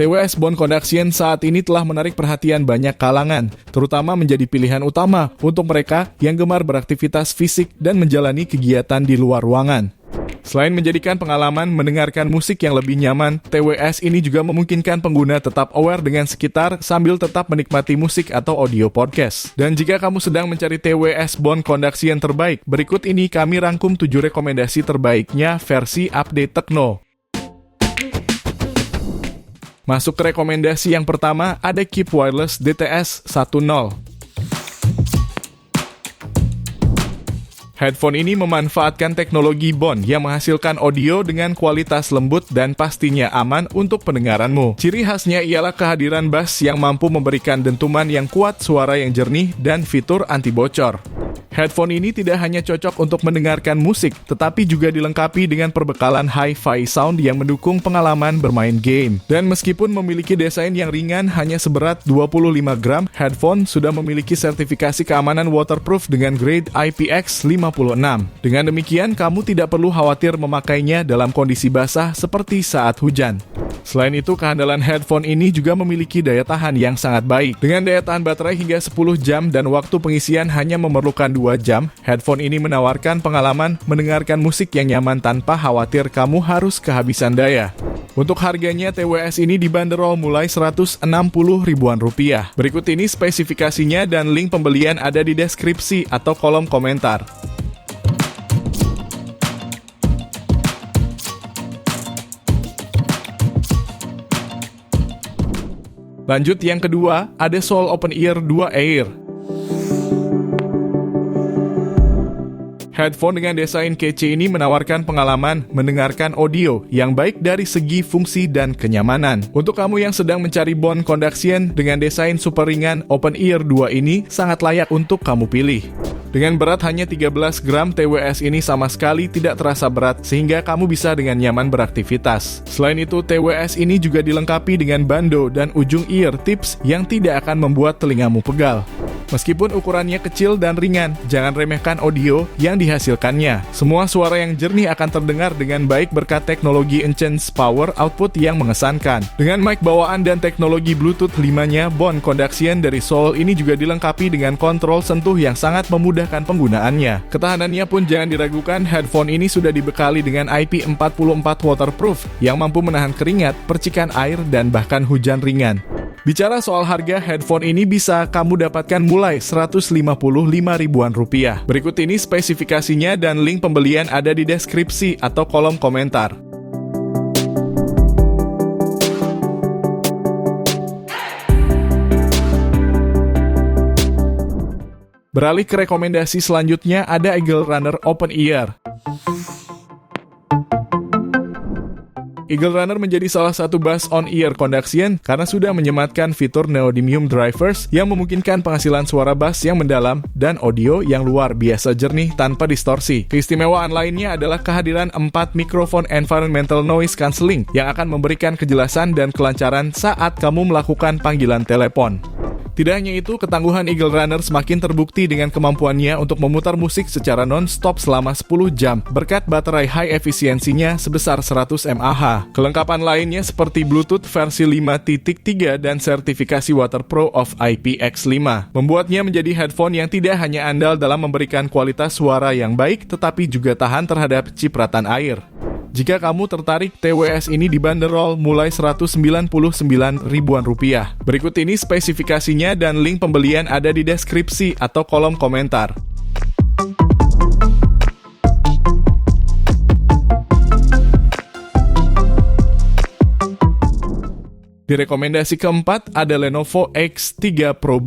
TWS Bond Conduction saat ini telah menarik perhatian banyak kalangan, terutama menjadi pilihan utama untuk mereka yang gemar beraktivitas fisik dan menjalani kegiatan di luar ruangan. Selain menjadikan pengalaman mendengarkan musik yang lebih nyaman, TWS ini juga memungkinkan pengguna tetap aware dengan sekitar sambil tetap menikmati musik atau audio podcast. Dan jika kamu sedang mencari TWS Bond Conduction terbaik, berikut ini kami rangkum 7 rekomendasi terbaiknya versi update Tekno. Masuk ke rekomendasi yang pertama, ada Keep Wireless DTS 10. Headphone ini memanfaatkan teknologi Bond yang menghasilkan audio dengan kualitas lembut dan pastinya aman untuk pendengaranmu. Ciri khasnya ialah kehadiran bass yang mampu memberikan dentuman yang kuat, suara yang jernih, dan fitur anti bocor. Headphone ini tidak hanya cocok untuk mendengarkan musik, tetapi juga dilengkapi dengan perbekalan hi-fi sound yang mendukung pengalaman bermain game. Dan meskipun memiliki desain yang ringan hanya seberat 25 gram, headphone sudah memiliki sertifikasi keamanan waterproof dengan grade IPX56. Dengan demikian, kamu tidak perlu khawatir memakainya dalam kondisi basah seperti saat hujan. Selain itu, kehandalan headphone ini juga memiliki daya tahan yang sangat baik. Dengan daya tahan baterai hingga 10 jam dan waktu pengisian hanya memerlukan 2 jam, headphone ini menawarkan pengalaman mendengarkan musik yang nyaman tanpa khawatir kamu harus kehabisan daya. Untuk harganya, TWS ini dibanderol mulai 160 ribuan rupiah. Berikut ini spesifikasinya dan link pembelian ada di deskripsi atau kolom komentar. Lanjut yang kedua, ada Soul Open Ear 2 Air. Headphone dengan desain kece ini menawarkan pengalaman mendengarkan audio yang baik dari segi fungsi dan kenyamanan. Untuk kamu yang sedang mencari bond conduction dengan desain super ringan, Open Ear 2 ini sangat layak untuk kamu pilih. Dengan berat hanya 13 gram, TWS ini sama sekali tidak terasa berat sehingga kamu bisa dengan nyaman beraktivitas. Selain itu, TWS ini juga dilengkapi dengan bando dan ujung ear tips yang tidak akan membuat telingamu pegal. Meskipun ukurannya kecil dan ringan, jangan remehkan audio yang dihasilkannya. Semua suara yang jernih akan terdengar dengan baik berkat teknologi Enchance Power Output yang mengesankan. Dengan mic bawaan dan teknologi Bluetooth 5-nya, Bond Conduction dari Soul ini juga dilengkapi dengan kontrol sentuh yang sangat memudahkan penggunaannya. Ketahanannya pun jangan diragukan, headphone ini sudah dibekali dengan IP44 waterproof yang mampu menahan keringat, percikan air, dan bahkan hujan ringan. Bicara soal harga, headphone ini bisa kamu dapatkan mulai 155 ribuan rupiah. Berikut ini spesifikasinya dan link pembelian ada di deskripsi atau kolom komentar. Beralih ke rekomendasi selanjutnya ada Eagle Runner Open Ear. Eagle Runner menjadi salah satu bass on-ear conduction karena sudah menyematkan fitur neodymium drivers yang memungkinkan penghasilan suara bass yang mendalam dan audio yang luar biasa jernih tanpa distorsi. Keistimewaan lainnya adalah kehadiran 4 mikrofon environmental noise cancelling yang akan memberikan kejelasan dan kelancaran saat kamu melakukan panggilan telepon. Tidak hanya itu, ketangguhan Eagle Runner semakin terbukti dengan kemampuannya untuk memutar musik secara non-stop selama 10 jam berkat baterai high efisiensinya sebesar 100 mAh. Kelengkapan lainnya seperti Bluetooth versi 5.3 dan sertifikasi Waterpro of IPX5 membuatnya menjadi headphone yang tidak hanya andal dalam memberikan kualitas suara yang baik tetapi juga tahan terhadap cipratan air. Jika kamu tertarik, TWS ini dibanderol mulai 199 ribuan rupiah. Berikut ini spesifikasinya dan link pembelian ada di deskripsi atau kolom komentar. Di rekomendasi keempat ada Lenovo X3 Pro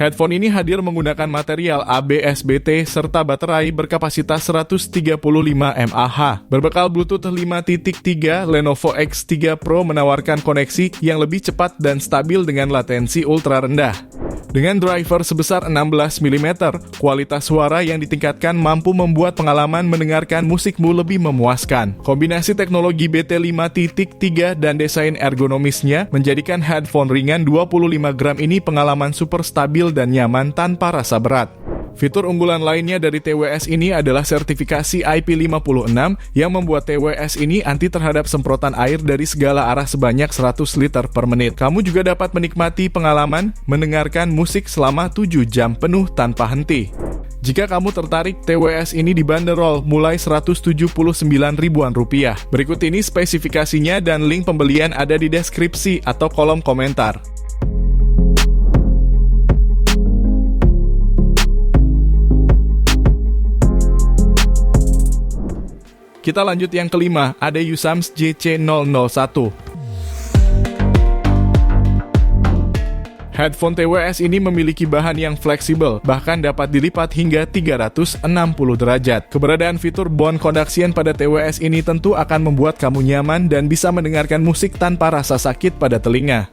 Headphone ini hadir menggunakan material ABSBT serta baterai berkapasitas 135 mAh. Berbekal Bluetooth 5.3, Lenovo X3 Pro menawarkan koneksi yang lebih cepat dan stabil dengan latensi ultra rendah. Dengan driver sebesar 16 mm, kualitas suara yang ditingkatkan mampu membuat pengalaman mendengarkan musikmu lebih memuaskan. Kombinasi teknologi BT 5.3 dan desain ergonomisnya menjadikan headphone ringan 25 gram ini pengalaman super stabil dan nyaman tanpa rasa berat. Fitur unggulan lainnya dari TWS ini adalah sertifikasi IP56 yang membuat TWS ini anti terhadap semprotan air dari segala arah sebanyak 100 liter per menit. Kamu juga dapat menikmati pengalaman mendengarkan musik selama 7 jam penuh tanpa henti. Jika kamu tertarik, TWS ini dibanderol mulai 179 ribuan rupiah. Berikut ini spesifikasinya dan link pembelian ada di deskripsi atau kolom komentar. Kita lanjut yang kelima, ada Usams JC001. Headphone TWS ini memiliki bahan yang fleksibel, bahkan dapat dilipat hingga 360 derajat. Keberadaan fitur bone conduction pada TWS ini tentu akan membuat kamu nyaman dan bisa mendengarkan musik tanpa rasa sakit pada telinga.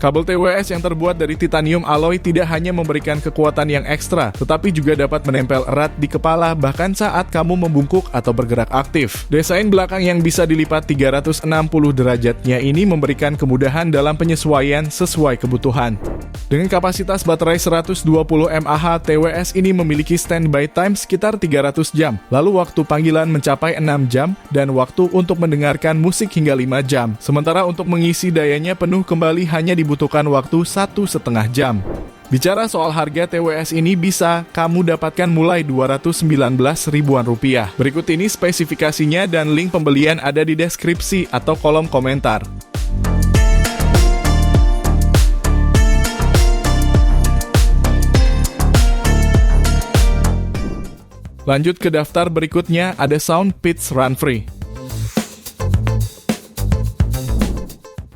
Kabel TWS yang terbuat dari titanium alloy tidak hanya memberikan kekuatan yang ekstra, tetapi juga dapat menempel erat di kepala bahkan saat kamu membungkuk atau bergerak aktif. Desain belakang yang bisa dilipat 360 derajatnya ini memberikan kemudahan dalam penyesuaian sesuai kebutuhan. Dengan kapasitas baterai 120 mAh, TWS ini memiliki standby time sekitar 300 jam, lalu waktu panggilan mencapai 6 jam, dan waktu untuk mendengarkan musik hingga 5 jam. Sementara untuk mengisi dayanya penuh kembali hanya dibutuhkan waktu satu setengah jam. Bicara soal harga TWS ini bisa kamu dapatkan mulai 219 ribuan rupiah. Berikut ini spesifikasinya dan link pembelian ada di deskripsi atau kolom komentar. Lanjut ke daftar berikutnya ada Sound Pitch Run Free.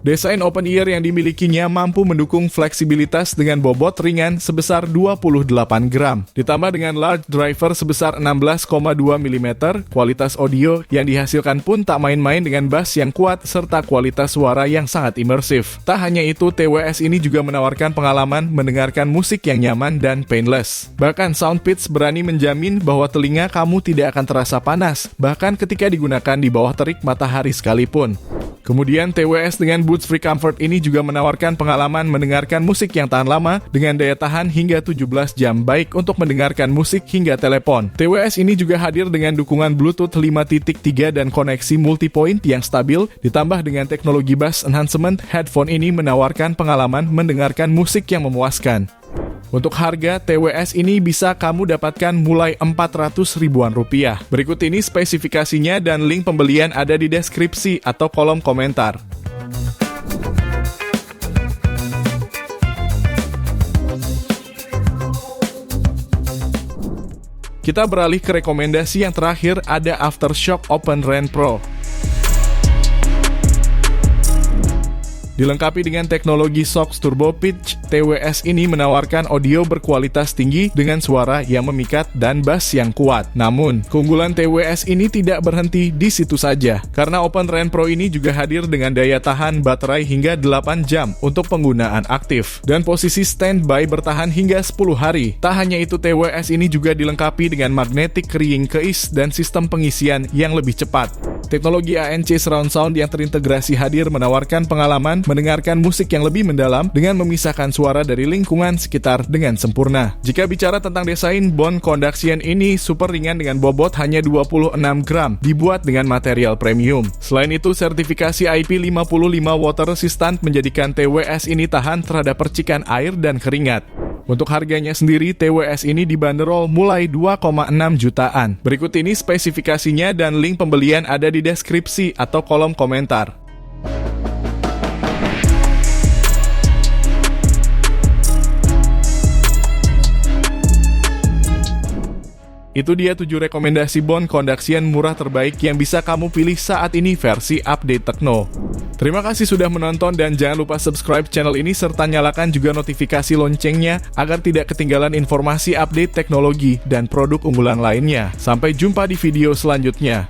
Desain open ear yang dimilikinya mampu mendukung fleksibilitas dengan bobot ringan sebesar 28 gram. Ditambah dengan large driver sebesar 16,2 mm, kualitas audio yang dihasilkan pun tak main-main dengan bass yang kuat serta kualitas suara yang sangat imersif. Tak hanya itu, TWS ini juga menawarkan pengalaman mendengarkan musik yang nyaman dan painless. Bahkan Soundpitch berani menjamin bahwa telinga kamu tidak akan terasa panas, bahkan ketika digunakan di bawah terik matahari sekalipun. Kemudian TWS dengan Boots Free Comfort ini juga menawarkan pengalaman mendengarkan musik yang tahan lama dengan daya tahan hingga 17 jam baik untuk mendengarkan musik hingga telepon. TWS ini juga hadir dengan dukungan Bluetooth 5.3 dan koneksi multipoint yang stabil ditambah dengan teknologi bass enhancement, headphone ini menawarkan pengalaman mendengarkan musik yang memuaskan. Untuk harga TWS ini bisa kamu dapatkan mulai 400 ribuan rupiah. Berikut ini spesifikasinya dan link pembelian ada di deskripsi atau kolom komentar. Kita beralih ke rekomendasi yang terakhir ada Aftershock Open Ren Pro. Dilengkapi dengan teknologi SOX Turbo Pitch, TWS ini menawarkan audio berkualitas tinggi dengan suara yang memikat dan bass yang kuat. Namun, keunggulan TWS ini tidak berhenti di situ saja, karena Open Ren Pro ini juga hadir dengan daya tahan baterai hingga 8 jam untuk penggunaan aktif, dan posisi standby bertahan hingga 10 hari. Tak hanya itu, TWS ini juga dilengkapi dengan magnetic ring keis dan sistem pengisian yang lebih cepat. Teknologi ANC Surround Sound yang terintegrasi hadir menawarkan pengalaman mendengarkan musik yang lebih mendalam dengan memisahkan suara dari lingkungan sekitar dengan sempurna. Jika bicara tentang desain, Bone Conduction ini super ringan dengan bobot hanya 26 gram, dibuat dengan material premium. Selain itu, sertifikasi IP55 water resistant menjadikan TWS ini tahan terhadap percikan air dan keringat. Untuk harganya sendiri, TWS ini dibanderol mulai 2,6 jutaan. Berikut ini spesifikasinya dan link pembelian ada di deskripsi atau kolom komentar. Itu dia 7 rekomendasi bond conduction murah terbaik yang bisa kamu pilih saat ini versi update Tekno. Terima kasih sudah menonton dan jangan lupa subscribe channel ini serta nyalakan juga notifikasi loncengnya agar tidak ketinggalan informasi update teknologi dan produk unggulan lainnya. Sampai jumpa di video selanjutnya.